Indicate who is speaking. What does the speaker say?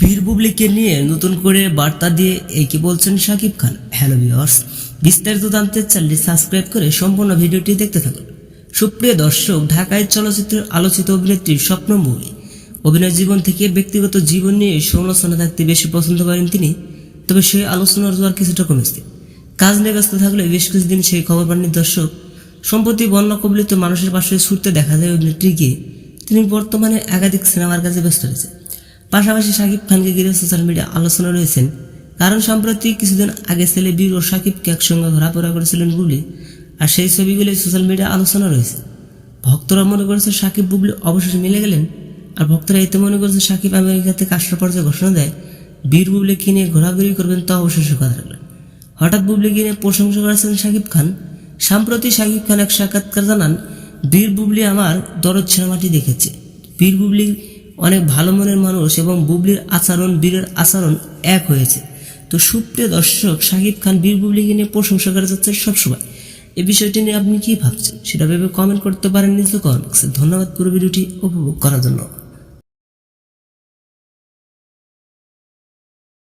Speaker 1: বীর নিয়ে নতুন করে বার্তা দিয়ে এই কি বলছেন শাকিব খান। হ্যালো ভিউয়ার্স বিস্তারিত জানতে চাইলে সাবস্ক্রাইব করে সম্পূর্ণ ভিডিওটি দেখতে থাকুন। সুপ্রিয় দর্শক, ঢাকায় চলচ্চিত্রের আলোচিত অভিনেত্রীর স্বপ্ন মুভি অভিনয় জীবন থেকে ব্যক্তিগত জীবন নিয়ে সমালোচনা থাকতে বেশি পছন্দ করেন তিনি, তবে সেই আলোচনার জোয়ার কিছুটা কমেছে। কাজ নিয়ে ব্যস্ত থাকলে বেশ কিছুদিন সেই খবর পাননি দর্শক। সম্প্রতি বন্যা কবলিত মানুষের পাশে ছুটতে দেখা যায় অভিনেত্রীকে। তিনি বর্তমানে একাধিক সিনেমার কাজে ব্যস্ত রয়েছে পাশাপাশি শাকিব খানকে ঘিরে সোশ্যাল মিডিয়া আলোচনা রয়েছেন। কারণ সম্প্রতি কিছুদিন আগে ছেলে বীর ও শাকিবকে একসঙ্গে ঘোরাফেরা করেছিলেন বুবলি, আর সেই ছবিগুলি সোশ্যাল মিডিয়া আলোচনা রয়েছে। ভক্তরা মনে করেছে শাকিব বুবলি অবশেষে মিলে গেলেন, আর ভক্তরা এতে মনে করেছে শাকিব কাষ্টর পর্যায়ে ঘোষণা দেয়, বীর বুবলিকে নিয়ে ঘোরাঘুরি করবেন তা অবশেষে কথা রাখলেন হঠাৎ বুবলি কিনে প্রশংসা করেছেন শাকিব খান? সম্প্রতি শাকিব খান এক সাক্ষাৎকার জানান, বীর বুবলি আমার দরদ সিনেমাটি দেখেছে। বীর বুবলি অনেক ভালো মনের মানুষ এবং বুবলির আচরণ, বীরের আচরণ এক হয়েছে। তো সুপ্রিয় দর্শক, শাকিব খান, বীর বুবলিকে নিয়ে প্রশংসা করে যাচ্ছে সবসময়। এই বিষয়টি নিয়ে আপনি কি ভাবছেন, সেটা ভেবে কমেন্ট করতে পারেন নিজ কমেন্ট ধন্যবাদ পুরো ভিডিওটি উপভোগ করার জন্য।